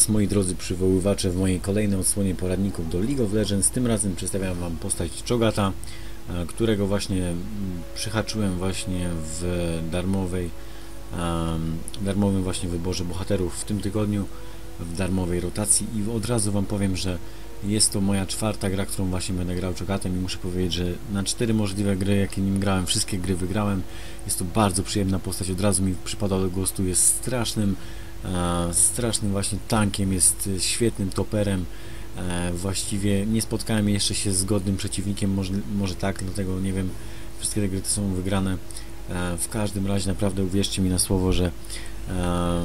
Was moi drodzy przywoływacze w mojej kolejnej odsłonie poradników do League of Legends. Tym razem przedstawiam Wam postać Chogata, e, którego właśnie mm, przyhaczyłem właśnie w darmowej, darmowym właśnie wyborze bohaterów w tym tygodniu, w darmowej rotacji i od razu Wam powiem, że jest to moja czwarta gra, którą właśnie będę grał Chogatem i muszę powiedzieć, że na cztery możliwe gry, jakie nim grałem, wszystkie gry wygrałem. Jest to bardzo przyjemna postać, od razu mi przypadał do gustu, jest strasznym strasznym właśnie tankiem, jest świetnym toperem. E, właściwie nie spotkałem jeszcze się z godnym przeciwnikiem, może, może tak, dlatego nie wiem, wszystkie te gry są wygrane. E, w każdym razie naprawdę uwierzcie mi na słowo, że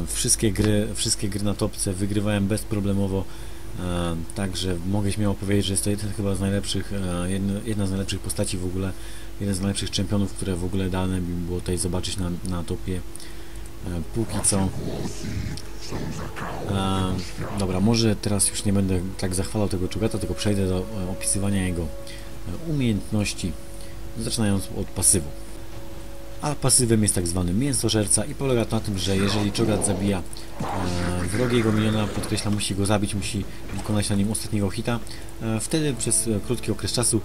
wszystkie gry, wszystkie gry na topce wygrywałem bezproblemowo. Także mogę śmiało powiedzieć, że jest to jeden chyba z najlepszych, jedna, z najlepszych postaci w ogóle, jeden z najlepszych czempionów, które w ogóle dane mi było tutaj zobaczyć na, na topie E, póki co. E, dobra, może teraz już nie będę tak zachwalał tego czugata, tylko przejdę do e, opisywania jego e, umiejętności, zaczynając od pasywu. A pasywem jest tak zwany mięsożerca i polega to na tym, że jeżeli czogat zabija e, wrogiego miniona, podkreślam, musi go zabić, musi wykonać na nim ostatniego hita, e, wtedy przez e, krótki okres czasu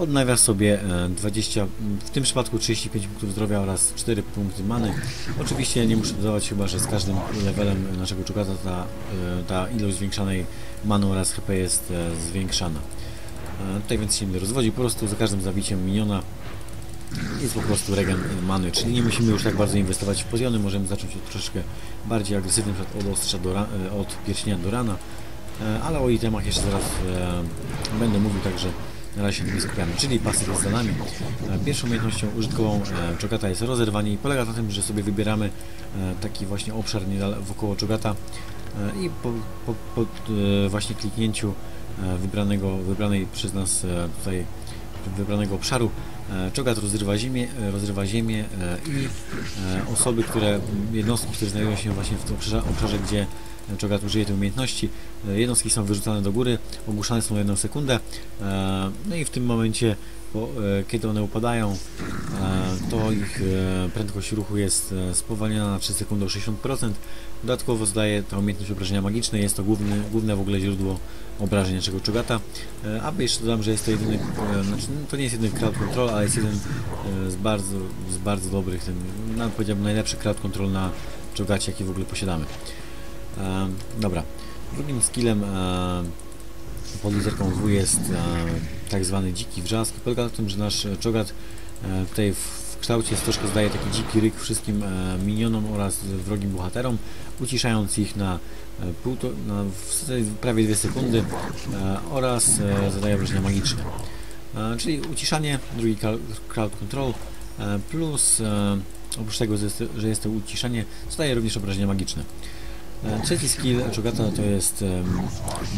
Odnawia sobie 20, e, w tym przypadku 35 punktów zdrowia oraz 4 punkty many. Oczywiście nie muszę dodawać chyba, że z każdym levelem naszego czukata ta, e, ta ilość zwiększanej many oraz HP jest e, zwiększana. Tutaj więc się nie rozwodzi, po prostu za każdym zabiciem miniona jest po prostu regen many, czyli nie musimy już tak bardzo inwestować w poziony, możemy zacząć od troszeczkę bardziej agresywnym, od ostrza do od pierścienia do rana, ale o itemach jeszcze zaraz będę mówił, także na razie się nie skupiamy, czyli pasy jest za nami. E, pierwszą umiejętnością użytkową e, Czogata jest rozerwanie i polega na tym, że sobie wybieramy e, taki właśnie obszar wokoło Czogata i po, po, po właśnie kliknięciu wybranego, wybranej przez nas tutaj wybranego obszaru Czogat rozrywa ziemię, rozrywa ziemię i osoby, które, jednostki, które znajdują się właśnie w tym obszarze, obszarze gdzie Czogat użyje tej umiejętności. E, jednostki są wyrzucane do góry, ogłuszane są na jedną sekundę. E, no i w tym momencie, e, kiedy one upadają, to ich prędkość ruchu jest spowalniana na 3 sekundy o 60%. Dodatkowo zdaje ta umiejętność obrażenia magiczne, jest to główny, główne w ogóle źródło obrażeń naszego czogata. Aby jeszcze dodam, że jest to jedyny, znaczy, no, to nie jest jedyny crowd control, ale jest jeden z bardzo, z bardzo dobrych, ten, nawet powiedziałbym najlepszy crowd control na czogacie, jaki w ogóle posiadamy. Dobra. Drugim skillem pod literką W jest tak zwany dziki wrzask. Polega na tym, że nasz czogat tutaj w kształcie stożka zdaje taki dziki ryk wszystkim minionom oraz wrogim bohaterom, uciszając ich na, e, pół, na prawie 2 sekundy e, oraz e, zadaje wrażenia magiczne. Czyli uciszanie, drugi crowd control plus oprócz tego, że jest to uciszanie, zadaje również obrażenia magiczne. E, trzeci skill Chogata to jest um,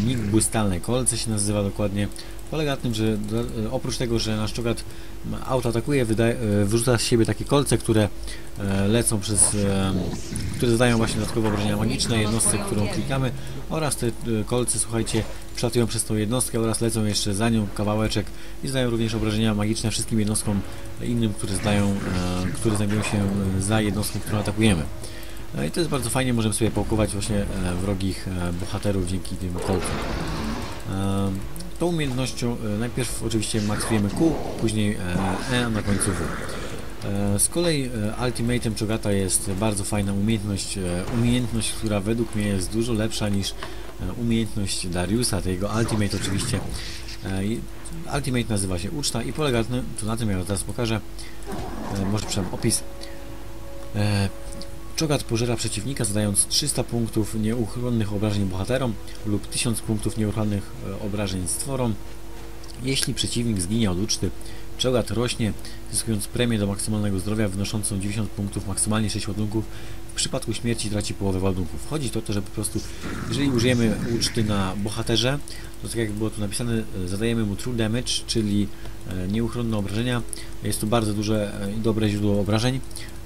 Nig Błystalne Kolce się nazywa dokładnie. Polega na tym, że e, oprócz tego, że nasz Chogat auto atakuje, wydaje, e, wyrzuca z siebie takie kolce, które lecą przez, które zadają właśnie dodatkowe obrażenia magiczne jednostce, którą klikamy oraz te kolce, słuchajcie, przelatują przez tą jednostkę oraz lecą jeszcze za nią kawałeczek i zdają również obrażenia magiczne wszystkim jednostkom innym, które zdają, które znajdują się za jednostką, którą atakujemy. No i to jest bardzo fajnie, możemy sobie połkować właśnie e, wrogich e, bohaterów dzięki tym kolcom. E, tą umiejętnością najpierw oczywiście maksujemy Q, później E, a na końcu W. Z kolei Ultimatem Chogata jest bardzo fajna umiejętność, umiejętność, która według mnie jest dużo lepsza niż umiejętność Dariusa, tego Ultimate oczywiście. Ultimate nazywa się Uczta i polega to na tym, jak teraz pokażę, może przynajmniej opis. Czogat pożera przeciwnika zadając 300 punktów nieuchronnych obrażeń bohaterom lub 1000 punktów nieuchronnych e, obrażeń stworom. Jeśli przeciwnik zginie od uczty, Czogat rośnie, zyskując premię do maksymalnego zdrowia wynoszącą 90 punktów, maksymalnie 6 ładunków. W przypadku śmierci traci połowę ładunków. Chodzi o to, że po prostu, jeżeli użyjemy uczty na bohaterze, to tak jak było tu napisane, e, zadajemy mu true damage, czyli e, nieuchronne obrażenia. Jest to bardzo duże i dobre źródło obrażeń.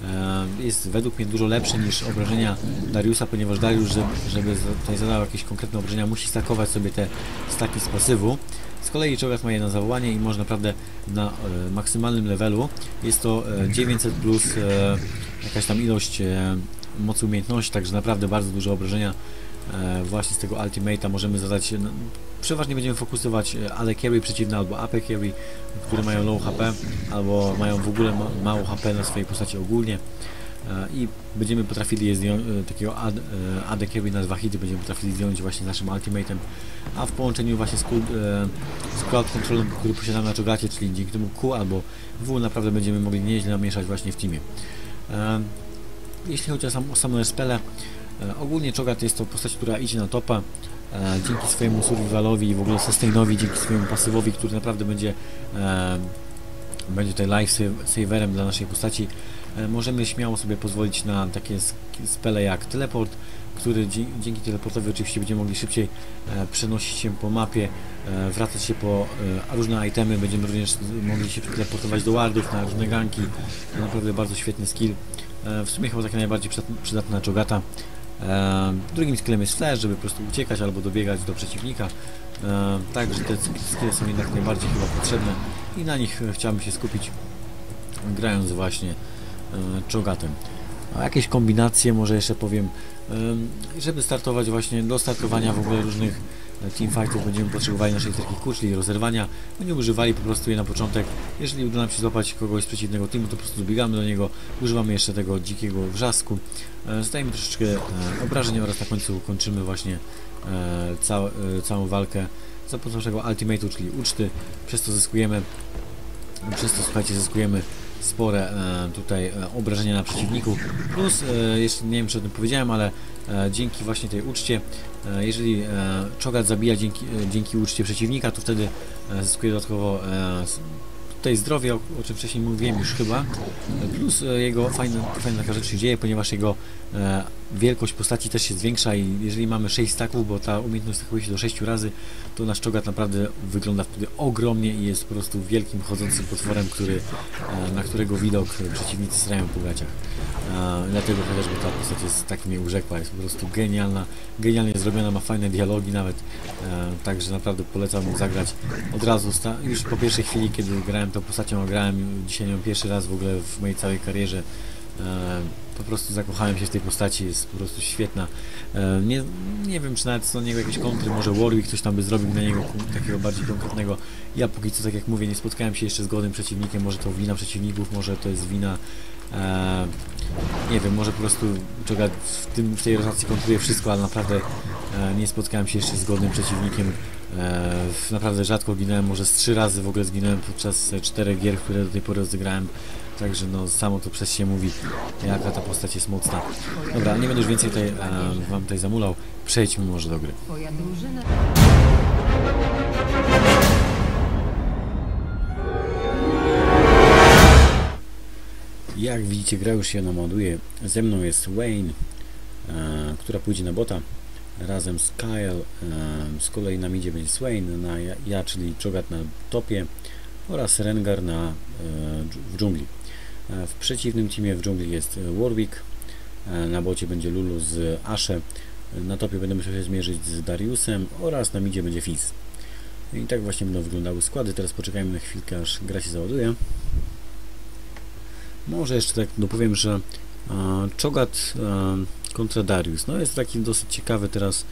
E, jest według mnie dużo lepszy niż obrażenia Dariusa, ponieważ Darius, żeby, żeby tutaj zadał jakieś konkretne obrażenia, musi stakować sobie te staki z pasywu. Z kolei czołgacz ma je na zawołanie i może naprawdę na e, maksymalnym levelu. Jest to e, 900 plus e, jakaś tam ilość e, mocy umiejętności, także naprawdę bardzo duże obrażenia e, właśnie z tego Ultimate'a możemy zadać, no, przeważnie będziemy fokusować e, AD Carry przeciwne albo AP Carry, które mają low HP, albo mają w ogóle ma, mało HP na swojej postaci ogólnie. e, i będziemy potrafili je zdjąć, e, takiego AD, e, AD Carry na dwa hity będziemy potrafili zdjąć właśnie z naszym Ultimate'em, a w połączeniu właśnie z, Q, e, z Cloud Controlem, który posiadamy na czogacie, czyli dzięki temu Q albo W naprawdę będziemy mogli nieźle namieszać właśnie w teamie. Jeśli chodzi o, sam, o spele, ogólnie Chogat jest to postać, która idzie na topa dzięki swojemu survivalowi i w ogóle sustainowi, dzięki swojemu pasywowi, który naprawdę będzie będzie tutaj life saverem dla naszej postaci. E, możemy śmiało sobie pozwolić na takie spele jak teleport, który dzięki teleportowi oczywiście będziemy mogli szybciej e, przenosić się po mapie, e, wracać się po różne itemy, będziemy również mogli się teleportować do wardów na różne ganki. Naprawdę bardzo świetny skill. W sumie chyba taki najbardziej przydat- przydatny na Chogata. E, drugim skillem jest flash, żeby po prostu uciekać albo dobiegać do przeciwnika. E, także te sk- skille są jednak najbardziej chyba potrzebne i na nich e, chciałbym się skupić grając właśnie e, Chogatem. A jakieś kombinacje może jeszcze powiem, em, żeby startować właśnie do startowania w ogóle różnych e, teamfightów będziemy potrzebowali naszej literki Q, czyli rozerwania. Będziemy używali po prostu je na początek. Jeżeli uda nam się złapać kogoś z przeciwnego teamu, to po prostu dobiegamy do niego, używamy jeszcze tego dzikiego wrzasku, e, zdajemy troszeczkę e, obrażeń oraz na końcu kończymy właśnie e, cał, całą walkę za pomocą naszego ultimate'u, czyli uczty. Przez to zyskujemy, przez to słuchajcie, zyskujemy spore e, tutaj e, obrażenia na przeciwniku. Plus, e, jeszcze nie wiem czy o tym powiedziałem, ale dzięki właśnie tej uczcie, e, jeżeli e, Chogat zabija dzięki, e, dzięki uczcie przeciwnika, to wtedy e, zyskuje dodatkowo e, tutaj zdrowie, o, o czym wcześniej mówiłem już chyba, e, plus e, jego fajna, fajna taka rzecz się dzieje, ponieważ jego e, wielkość postaci też się zwiększa i jeżeli mamy 6 staków, bo ta umiejętność stakuje się do 6 razy, to nasz czogat naprawdę wygląda wtedy ogromnie i jest po prostu wielkim chodzącym potworem, który, e, na którego widok przeciwnicy srają po gaciach. E, Dlatego chociażby ta postać jest tak mnie urzekła, jest po prostu genialna, genialnie zrobiona, ma fajne dialogi nawet, e, także naprawdę polecam zagrać od razu, już po pierwszej chwili, kiedy grałem tą postacią, grałem dzisiaj ją pierwszy raz w ogóle w mojej całej karierze, po prostu zakochałem się w tej postaci, jest po prostu świetna. E, Nie, nie wiem, czy nawet są niego jakieś kontry, może Warwick ktoś tam by zrobił na niego takiego bardziej konkretnego. Ja póki co, tak jak mówię, nie spotkałem się jeszcze z godnym przeciwnikiem, może to wina przeciwników, może to jest wina e, nie wiem, może po prostu Joga w, tym, w tej rotacji kontruje wszystko, ale naprawdę e, nie spotkałem się jeszcze z godnym przeciwnikiem. E, naprawdę rzadko ginąłem, może z trzy razy w ogóle zginąłem podczas e, czterech gier, które do tej pory rozegrałem. Także no samo to przez się mówi, jaka ta postać jest mocna. Dobra, nie będę już więcej tutaj, e, wam tutaj zamulał. Przejdźmy może do gry. Jak widzicie, gra już się naładuje. Ze mną jest Wayne, e, która pójdzie na bota, razem z Kyle. E, z kolei na midzie będzie Swain, na ja, ja, czyli Chogat na topie oraz Rengar na, e, w dżungli. W przeciwnym teamie w dżungli jest e, Warwick, e, na bocie będzie Lulu z Ashe, na topie będę musiał się zmierzyć z Dariusem oraz na midzie będzie Fizz. I tak właśnie będą wyglądały składy. Teraz poczekajmy na chwilkę, aż gra się załaduje. Może jeszcze tak dopowiem, że e, Chogat e, kontra Darius. No jest taki dosyć ciekawy teraz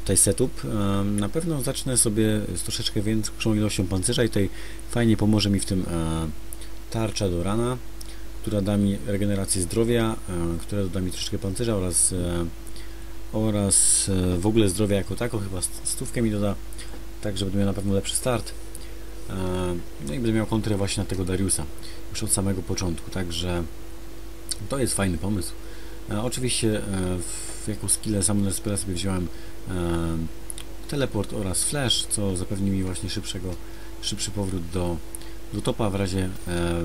tutaj setup. Na pewno zacznę sobie z troszeczkę większą ilością pancerza i tutaj fajnie pomoże mi w tym tarcza do rana, która da mi regenerację zdrowia, e, która doda mi troszeczkę pancerza oraz e, oraz e, w ogóle zdrowia jako tako, chyba st- stówkę mi doda, tak żeby miał na pewno lepszy start. No i będę miał kontrę właśnie na tego Dariusa już od samego początku, także to jest fajny pomysł. Oczywiście w, jako skillę Summoner Spella sobie wziąłem teleport oraz flash, co zapewni mi właśnie szybszego, szybszy powrót do, do topa w razie, e,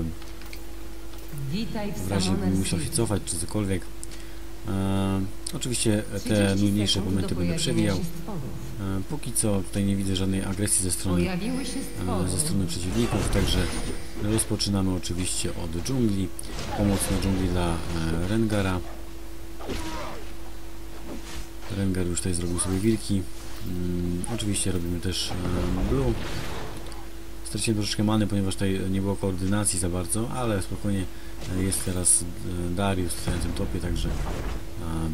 w razie bym musiał się cofać czy cokolwiek. E, oczywiście te 30 nudniejsze momenty będę przewijał. E, póki co tutaj nie widzę żadnej agresji ze strony e, ze strony przeciwników, także rozpoczynamy oczywiście od dżungli. Pomoc na dżungli dla e, Rengara. Rengar już tutaj zrobił sobie wilki. Mm, oczywiście robimy też e, blue. Straciłem troszeczkę many, ponieważ tutaj nie było koordynacji za bardzo, ale spokojnie e, jest teraz e, Darius w tym topie, także e,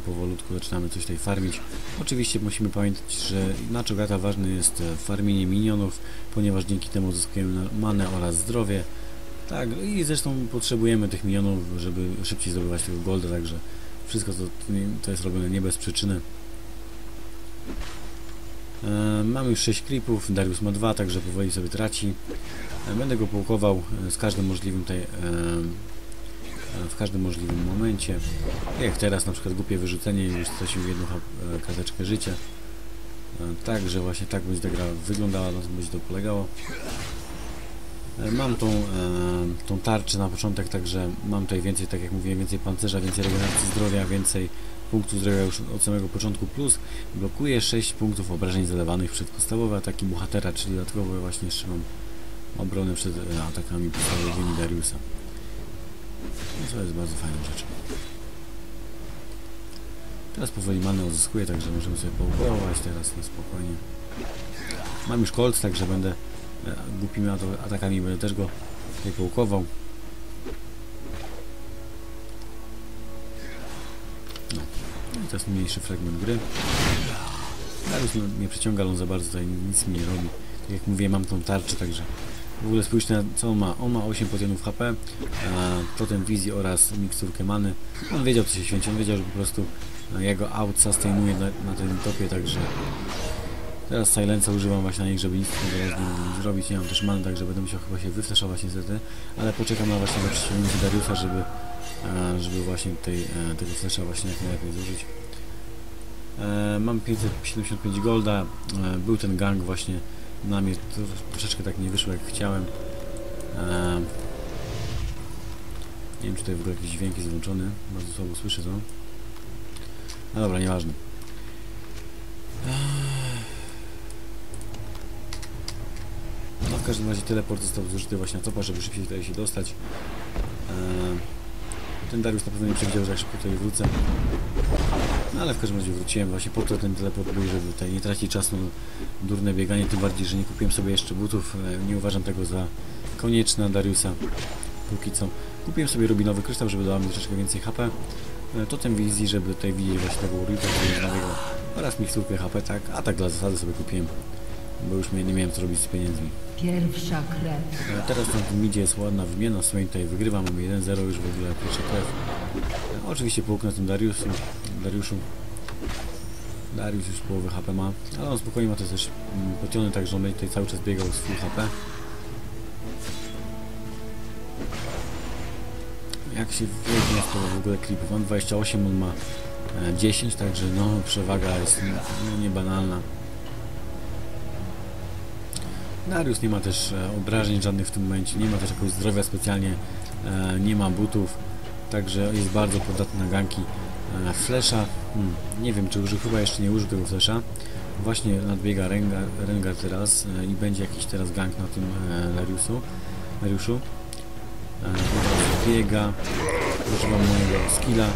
powolutku zaczynamy coś tutaj farmić. Oczywiście musimy pamiętać, że na Czogata ważne jest farmienie minionów, ponieważ dzięki temu uzyskujemy manę oraz zdrowie. Tak, i zresztą potrzebujemy tych minionów, żeby szybciej zdobywać tego golda, także wszystko to, to jest robione nie bez przyczyny. E, mamy już 6 creepów, Darius ma 2, także powoli sobie traci. E, będę go pułkował e, z każdym możliwym e, w każdym możliwym momencie. Jak teraz na przykład głupie wyrzucenie i już stracił jedną karteczkę życia. Także właśnie tak będzie ta gra wyglądała, na tym będzie to polegało. Mam tą, tą tarczę na początek, także mam tutaj więcej, tak jak mówiłem, więcej pancerza, więcej regeneracji zdrowia, więcej punktów zdrowia już od samego początku, plus blokuje 6 punktów obrażeń zadawanych przed podstawowe ataki bohatera, czyli dodatkowo właśnie jeszcze mam obronę przed e, atakami podstawowymi Dariusa. No to jest bardzo fajną rzeczą. Teraz powoli manę odzyskuję, także możemy sobie poukołować teraz na spokojnie. Mam już kolc, także będę e, głupimi atakami będę też go tutaj połukował. To jest mniejszy fragment gry. Darius mnie przyciąga, on za bardzo tutaj nic mi nie robi. Tak jak mówię, mam tą tarczę, także w ogóle spójrzcie na co on ma. On ma 8 potionów HP, a totem wizji oraz miksturkę many. On wiedział co się święci, on wiedział, że po prostu e, ja go out sustainuje na, na tym topie, także teraz silenca używam właśnie na nich, żeby nic nie zrobić. Nie mam też many, także będę musiał chyba się wyflaszować niestety, ale poczekam na właśnie na przyciągnięcie Dariusa, żeby, żeby właśnie tutaj e, tego flasha właśnie jak najlepiej zużyć. E, mam 575 golda, e, był ten gang właśnie na mnie, troszeczkę tak nie wyszło jak chciałem. E, nie wiem czy tutaj w ogóle jakiś dźwięk jest włączony, bardzo słabo słyszę to. No dobra, nieważne. No w każdym razie teleport został zużyty właśnie na topa, żeby szybciej tutaj się dostać. Ten Darius na pewno nie przewidział, że jak szybko tutaj wrócę. No ale w każdym razie wróciłem właśnie po to ten teleport był, żeby tutaj nie tracić czasu na durne bieganie, tym bardziej, że nie kupiłem sobie jeszcze butów. E, Nie uważam tego za konieczne Dariusa. Póki co. Kupiłem sobie rubinowy kryształ, żeby dała mi troszeczkę więcej HP. E, Totem wizji, żeby tutaj widzieć właśnie tego jest nowego. Oraz miksturkę HP, tak. A tak dla zasady sobie kupiłem. Bo już nie miałem co robić z pieniędzmi. Pierwsza krew. E, Teraz na tym midzie jest ładna wymiana, w sumie tutaj wygrywam, mamy 1-0 już w ogóle, pierwsza krew. E, Oczywiście połóg na tym Dariusu, Dariuszu. Darius już połowę HP ma, ale on spokojnie ma to też mm, potiony, także on będzie tutaj cały czas biegał z full HP. Jak się wyjdzie to w ogóle klipów, on 28, on ma e, 10, także no przewaga jest no, niebanalna. Darius nie ma też e, obrażeń żadnych w tym momencie, nie ma też jakoś zdrowia specjalnie, e, nie ma butów, także jest bardzo podatny na ganki. E, flesza, hmm, nie wiem czy użył, chyba jeszcze nie użył tego flesza. Właśnie nadbiega Rengar, teraz i będzie jakiś teraz gank na tym Dariusu. Dariuszu. Biega, używam mojego skilla,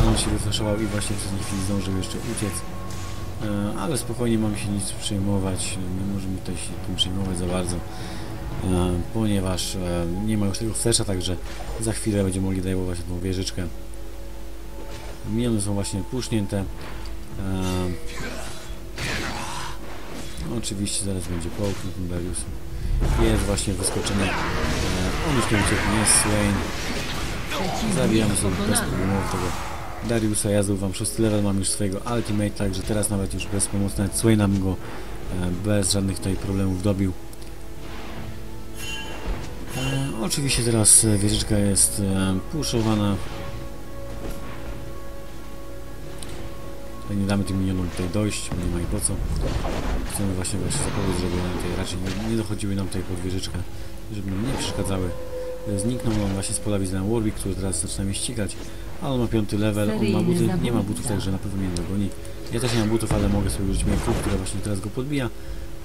a on się wyflaszował i właśnie ostatniej chwili zdążył jeszcze uciec. E, ale spokojnie mamy się nic przejmować, nie możemy tutaj się tym przejmować za bardzo, e, ponieważ e, nie ma już tego flesza, także za chwilę będziemy mogli dajmować tą wieżyczkę. Miniony są właśnie pusznięte. Oczywiście zaraz będzie połk na tym Dariusu. Jest właśnie wyskoczony. E, on już nie ucieknie, jest Swain. Zabijamy sobie bezproblemowo tego Dariusa, ja zdobyłam 6 level, mam już swojego ultimate, także teraz nawet już bez pomocy, nawet Swaina go e, bez żadnych tutaj problemów dobił. E, oczywiście teraz e, wieżyczka jest e, puszowana. Nie damy tym minionom tutaj dojść, nie ma i po co. Chcemy właśnie właśnie zapowiedź, żeby nam tutaj raczej nie, nie dochodziły nam tutaj pod wieżyczkę, żeby nam nie przeszkadzały. E, Zniknął on właśnie z pola widzenia Warwick, który teraz zaczyna mnie ścigać. Ale on ma piąty level, on ma buty, nie ma butów, także na pewno mnie nie dogoni. Ja też nie mam butów, ale mogę sobie użyć mojej która właśnie teraz go podbija.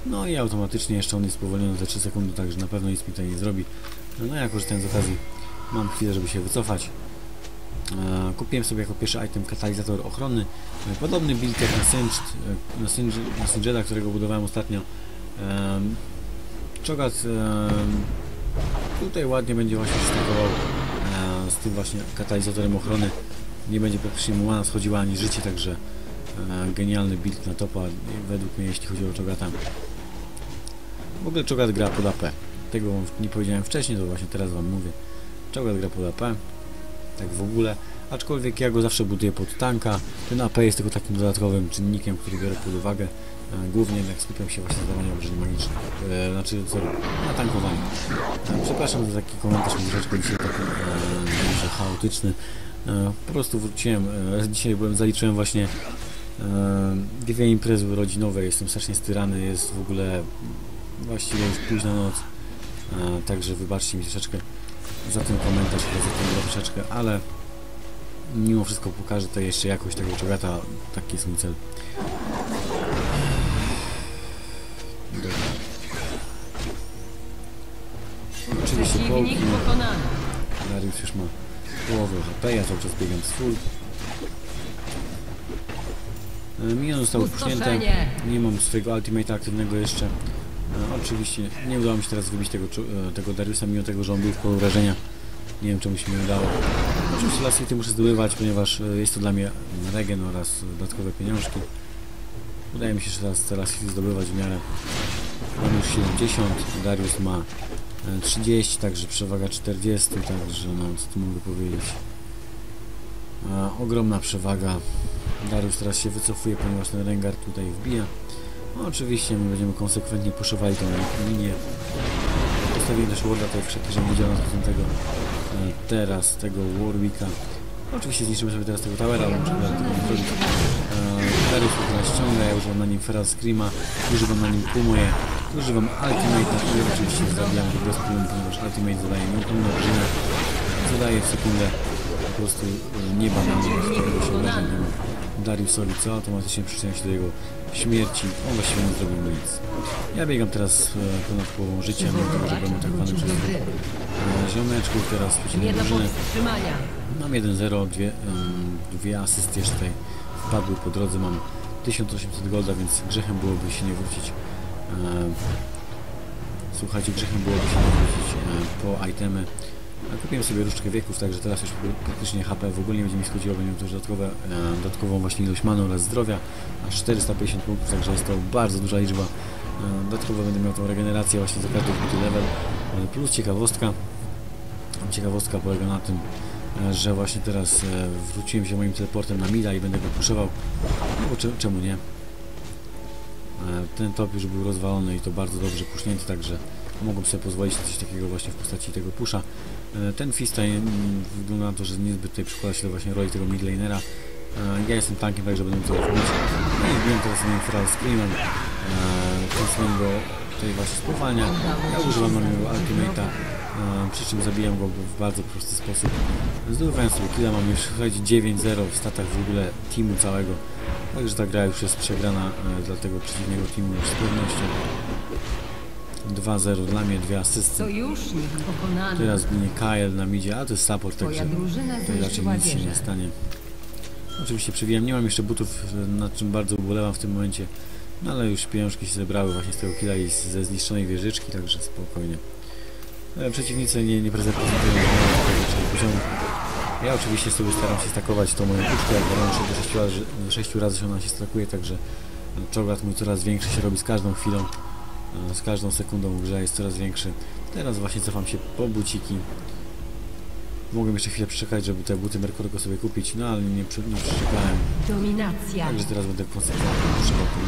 No i automatycznie jeszcze on jest spowolniony za 3 sekundy, także na pewno nic mi tutaj nie zrobi. No ja korzystając z okazji, mam chwilę, żeby się wycofać. E, kupiłem sobie jako pierwszy item katalizator ochronny. E, podobny build jak na Singed, e, na, Singed, na Singeda, którego budowałem ostatnio. Czogat tutaj ładnie będzie właśnie stakował e, z tym właśnie katalizatorem ochrony. Nie będzie praktycznie mu mana schodziła ani życie, także e, genialny build na topa według mnie jeśli chodzi o Czogata. W ogóle Czogat gra pod AP. Tego nie powiedziałem wcześniej, to właśnie teraz wam mówię. Czogat gra pod AP. Tak w ogóle. Aczkolwiek ja go zawsze buduję pod tanka. Ten AP jest tylko takim dodatkowym czynnikiem, który biorę pod uwagę. E, Głównie jednak skupiam się właśnie na zdawaniu obrażeń magicznych. E, znaczy, na tankowaniu. E, Przepraszam za taki komentarz, mój troszeczkę dzisiaj taki e, chaotyczny. E, po prostu wróciłem, e, dzisiaj byłem, zaliczyłem właśnie e, dwie imprezy rodzinowe, jestem strasznie styrany, jest w ogóle właściwie już późna noc. E, także wybaczcie mi troszeczkę za ten komentarz, za tą troszeczkę, ale mimo wszystko pokażę to jeszcze jakość tego czogata, taki jest mój cel. Przeciwnik pokonany. Darius już ma połowę HP, ja cały czas biegam z full. E, Minion został Pustoszenie. nie mam swojego ultimate'a aktywnego jeszcze. E, oczywiście nie udało mi się teraz wybić tego, e, tego Dariusa, mimo tego, że on był w polu wrażenia. Nie wiem czemu się nie udało. Oczywiście Lasity muszę zdobywać, ponieważ jest to dla mnie regen oraz dodatkowe pieniążki. Udaje mi się jeszcze teraz te Lasity zdobywać w miarę. Mam już 70, Darius ma 30, także przewaga 40, także no co tu mogę powiedzieć. Ogromna przewaga. Darius teraz się wycofuje, ponieważ ten Rengar tutaj wbija. No, oczywiście my będziemy konsekwentnie puszowali tą linię. Postawiłem też Warda tutaj w krzaki, że nie działa tego teraz tego Warwicka. Oczywiście zniszczymy sobie teraz tego Towera, ale muszę zrobić. E, Darius teraz ściąga, ja używam na nim Feral Screama, używam na nim Kumoje, używam Ultimate'a i oczywiście zabijam bez problemu, ponieważ Ultimate zadaje nieutłumną obrażenia, zadaje w sekundę po prostu e, nieba na mnie, z którego się nie ma. Dariusowi, co automatycznie przyczynia się do jego śmierci, on właściwie nie zrobił nic. Ja biegam teraz e, ponad połową życia, mimo tego, że byłem atakowany przez e, ziomeczków, teraz przeciwnej Nie do drużyny. powstrzymania. Mam 1-0, dwie, dwie asysty jeszcze tutaj wpadły po drodze, mam 1800 golda, więc grzechem byłoby się nie wrócić. E, słuchajcie, grzechem byłoby się wrócić e, po itemy. E, Kupiłem sobie różdżkę wieków, także teraz już praktycznie HP w ogóle nie będzie mi schodziło, będę miał też dodatkowe, dodatkową właśnie ilość manu oraz zdrowia, aż 450 punktów, także jest to bardzo duża liczba. Dodatkowo będę miał tą regenerację właśnie za każdy level, plus ciekawostka. Ciekawostka polega na tym, że właśnie teraz wróciłem się moim teleportem na Mida i będę go puszował. No bo cze- czemu nie? E, Ten top już był rozwalony i to bardzo dobrze pusznięty, także mogłem sobie pozwolić na coś takiego właśnie w postaci tego pusza. E, Ten Fistaj mm, wygląda na to, że niezbyt tutaj przykłada się do właśnie roli tego midlanera. E, Ja jestem tankiem, także będę musiał wbić. No i wbiłem teraz moim Feral Screamem. Swojego tutaj właśnie spowalnia. Ja używam mojego Ultimate'a. E, przy czym zabijam go w bardzo prosty sposób. Zdobywając sobie killa, mam już słuchajcie 9-0 w statach w ogóle teamu całego. Także ta gra już jest przegrana e, dla tego przeciwnego teamu już z pewnością. 2-0 dla mnie, dwie asysty. Teraz ginie Kyle na midzie, a to jest support, także tutaj raczej nic się nie stanie. Oczywiście przewijam, nie mam jeszcze butów, e, nad czym bardzo ubolewam w tym momencie. No ale już pieniążki się zebrały właśnie z tego killa i ze zniszczonej wieżyczki, także spokojnie. E, Przeciwnicy nie, nie prezentują poziomu. Ja oczywiście sobie staram się stakować tą moją puszkę, jak wiadomo, do 6 razy, do 6 razy się ona się stakuje, także czołgat mój coraz większy się robi z każdą chwilą, e, z każdą sekundą grze jest coraz większy. Teraz właśnie cofam się po buciki. Mogłem jeszcze chwilę przeczekać, żeby te buty Merkurego sobie kupić, no ale nie, nie przeczekałem. Dominacja. Także teraz będę tę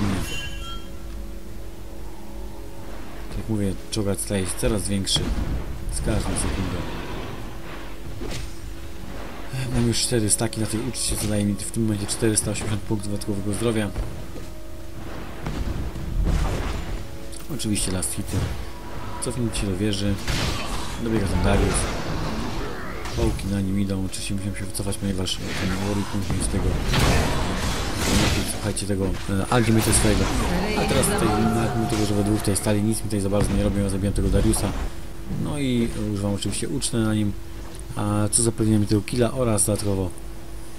linię. Tak jak mówię, czołgać staje się coraz większy z każdą sekundą. Mam już 4 staki na tej uczcie, co daje mi w tym momencie 480 punktów dodatkowego zdrowia. Oczywiście last hity. Cofnijcie się do wieży. Dobiega tam Darius. Połki na nim idą. Oczywiście musiałem się wycofać, ponieważ ten Warwick później z tego słuchajcie tego e, Ultimate swojego. A teraz tutaj, nawet mimo tego, że we dwóch tutaj stali, nic mi tutaj za bardzo nie robią, ja zabijam tego Dariusa. No i używam oczywiście uczne na nim, a co zapewnia mi tego killa oraz dodatkowo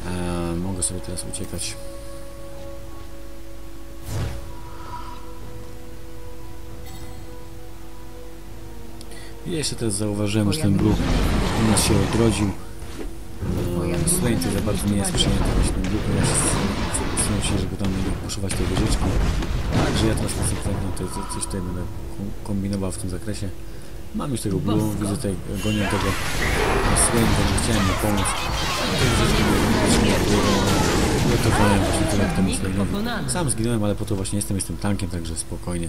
e, mogę sobie teraz uciekać. I jeszcze teraz zauważyłem, że ten blue u nas się odrodził. E, to za bardzo nie jest przyjęty właśnie ponieważ fokusują się, żeby tam poszuwać tej wieżyczki. Także ja teraz konsekwentnie to, coś tutaj będę kom- kombinował w tym zakresie. Mam już tego blue, widzę tutaj, gonię tego Swain, także chciałem mu pomóc. Gotowałem właśnie tyle temu. Sam zginąłem, ale po to właśnie jestem, jestem tankiem, także spokojnie.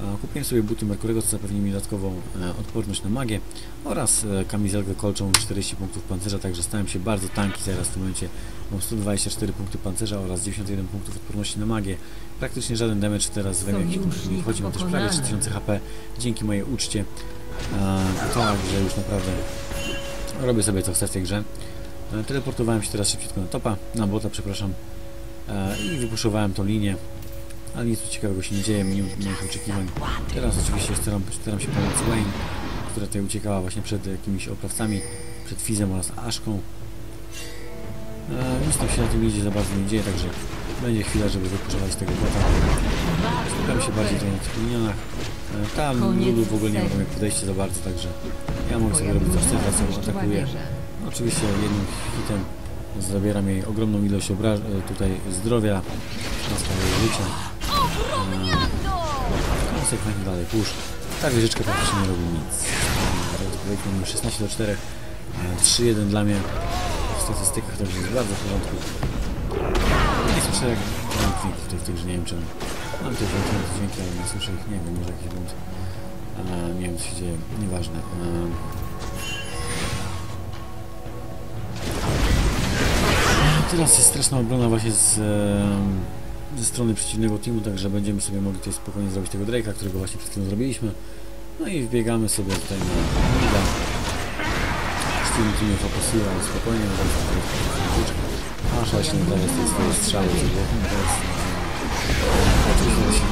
E, Kupiłem sobie buty Merkurego, co zapewni mi dodatkową e, odporność na magię oraz e, kamizelkę kolczą 40 punktów pancerza, także stałem się bardzo tanki teraz w tym momencie. Mam 124 punkty pancerza oraz 91 punktów odporności na magię. Praktycznie żaden damage teraz we mnie nie wchodzi, mam też prawie 3000 HP dzięki mojej uczcie. E, Także już naprawdę robię sobie co chcę w tej grze. Teleportowałem się teraz szybciutko na topa, na bota przepraszam i wypuszowałem tą linię ale nic tu ciekawego się nie dzieje, mimo moich oczekiwań. Teraz oczywiście staram, staram się pomóc Wayne, która tutaj uciekała właśnie przed jakimiś oprawcami, przed Fizem oraz Aszką. E, nic tam się na tym idzie, za bardzo nie dzieje, także będzie chwila, żeby wypuszczać tego bota. Skupiam się bardziej tutaj na tych minionach. E, tam Lulu w ogóle nie ma serii. do mnie podejścia za bardzo, także ja mogę sobie robić co chcę, ją atakuję. Oczywiście jednym hitem zabieram jej ogromną ilość e, tutaj zdrowia na swoje życie. Eee, Konsekwentnie dalej push. Ta wieżyczka praktycznie nie robi nic. Powiedzmy mamy 16 do 4. eee, 3-1 dla mnie w statystykach, także jest bardzo w porządku. Nie słyszę jak dźwięki tutaj w tej grze, nie wiem czemu. Mam tutaj włączone dźwięki, ale nie słyszę ich, nie wiem, może jakiś błąd. Nie wiem co się dzieje, nieważne. Eee, Teraz jest straszna obrona właśnie z, ze strony przeciwnego teamu, także będziemy sobie mogli tutaj spokojnie zrobić tego Drake'a, którego właśnie przed chwilą zrobiliśmy. No i wbiegamy sobie tutaj na Mida. Steam teamie fokusuje, ale spokojnie. Aż właśnie daje z tej swojej strzały, było to jest...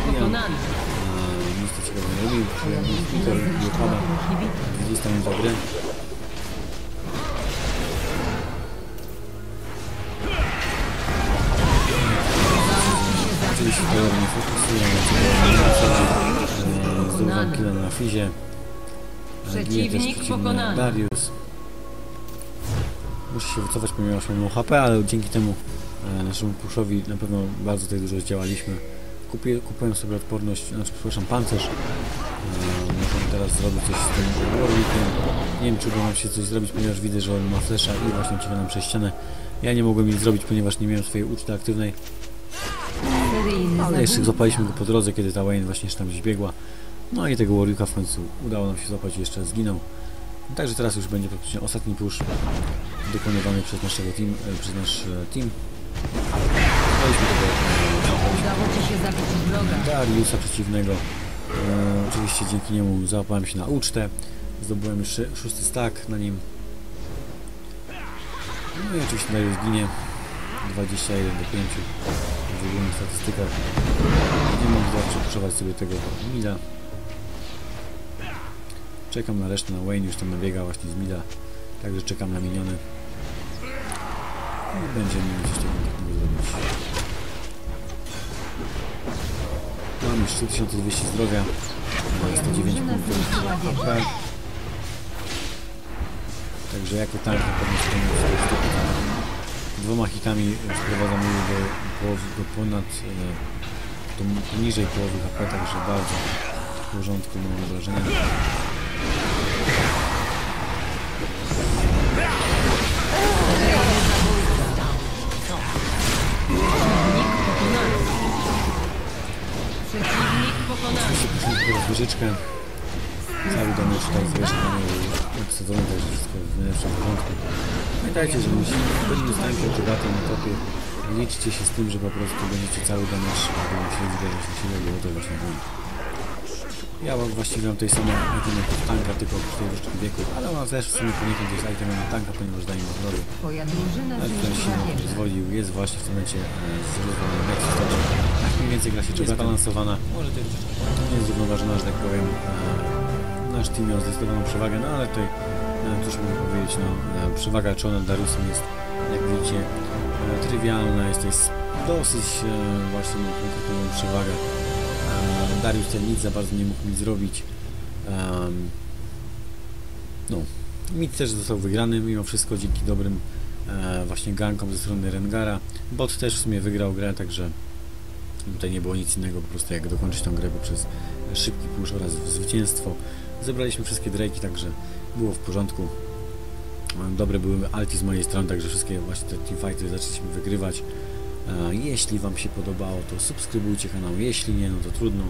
Pokonany. Eee, Nic to ciekawe nie robi, nie pada. 20 minuta gry. Oczywiście nie fokusuje na Fizie. E, też przeciwny. Darius. Muszę się wycofać, ponieważ mało HP, ale dzięki temu e, naszemu puszowi na pewno bardzo tutaj dużo zdziałaliśmy. Kupię, kupiłem sobie odporność, znaczy przepraszam, pancerz. E, Możemy teraz zrobić coś z tym Warwickiem. Nie wiem, czy uda nam się coś zrobić, ponieważ widzę, że on ma flesza i właśnie ucieka nam przez ścianę. Ja nie mogłem nic zrobić, ponieważ nie miałem swojej uczty aktywnej. Ale jeszcze złapaliśmy go po drodze, kiedy ta Wayne właśnie tam gdzieś biegła. No i tego Warwicka w końcu udało nam się złapać i jeszcze zginął. Także teraz już będzie praktycznie ostatni push dokonywany przez naszego team, e, przez nasz e, team. Tego e, Udało ci się zabić wroga. Dariusa przeciwnego. E, oczywiście dzięki niemu załapałem się na ucztę. Zdobyłem już szósty stack na nim. No i oczywiście Darius ginie. 21 do 5 w ogólnych statystykach. Będziemy mogli zawsze puszować sobie tego Mida. Czekam na resztę, na Wayne już tam nabiega właśnie z Mida. Także czekam na miniony. I będziemy coś takiego zrobić. Mam już 3200 zdrowia, Twoja 109 drużyna punktów. HP. Także jako tank na pewno. Dwoma hitami sprowadzam do, połowy, do ponad, e, do poniżej połowy HP, także bardzo w porządku mam wrażenie. Oczywiście poszliśmy teraz wieżyczkę. Cały już tutaj miał obsadzony, także wszystko w najlepszym porządku. Pamiętajcie, że z tankiem czy batem na topie, liczcie się z tym, że po prostu będziecie cały damage musieli zbierać na siebie, bo to właśnie chodzi. Ja mam właściwie mam tej samej itemy tanka, tylko oprócz tej różdżki wieku, ale ona też w sumie poniekąd jest itemem na tanka, ponieważ daje mi zdrowie. Ale który się rozwodził, jest właśnie w tym momencie e, zrównoważony Nexus, także tak mniej więcej gra się jest zbalansowana. Może też nie jest zrównoważona, że tak powiem. E, nasz team miał zdecydowaną przewagę, no ale tutaj, e, cóż mogę powiedzieć, no, przewaga Czona nad Dariusem jest, jak widzicie, trywialna, jest to jest dosyć e, właśnie no, konkretną przewagę. E, Darius ten nic za bardzo nie mógł nic zrobić. No, mit też został wygrany mimo wszystko dzięki dobrym e, właśnie gankom ze strony Rengara. Bot też w sumie wygrał grę, także tutaj nie było nic innego po prostu jak dokończyć tą grę poprzez szybki push oraz zwycięstwo. Zebraliśmy wszystkie Drake'i, także było w porządku. Dobre były alti z mojej strony, także wszystkie właśnie te teamfighty zaczęliśmy wygrywać. E, Jeśli Wam się podobało, to subskrybujcie kanał, jeśli nie, no to trudno.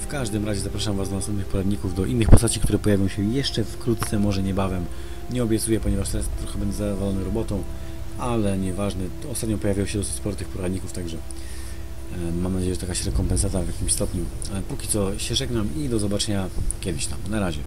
W każdym razie zapraszam Was do następnych poradników, do innych postaci, które pojawią się jeszcze wkrótce, może niebawem. Nie obiecuję, ponieważ teraz trochę będę zawalony robotą, ale nieważne. Ostatnio pojawiało się dosyć sporo tych poradników, także e, mam nadzieję, że to jakaś rekompensata w jakimś stopniu. Ale póki co się żegnam i do zobaczenia kiedyś tam. Na razie.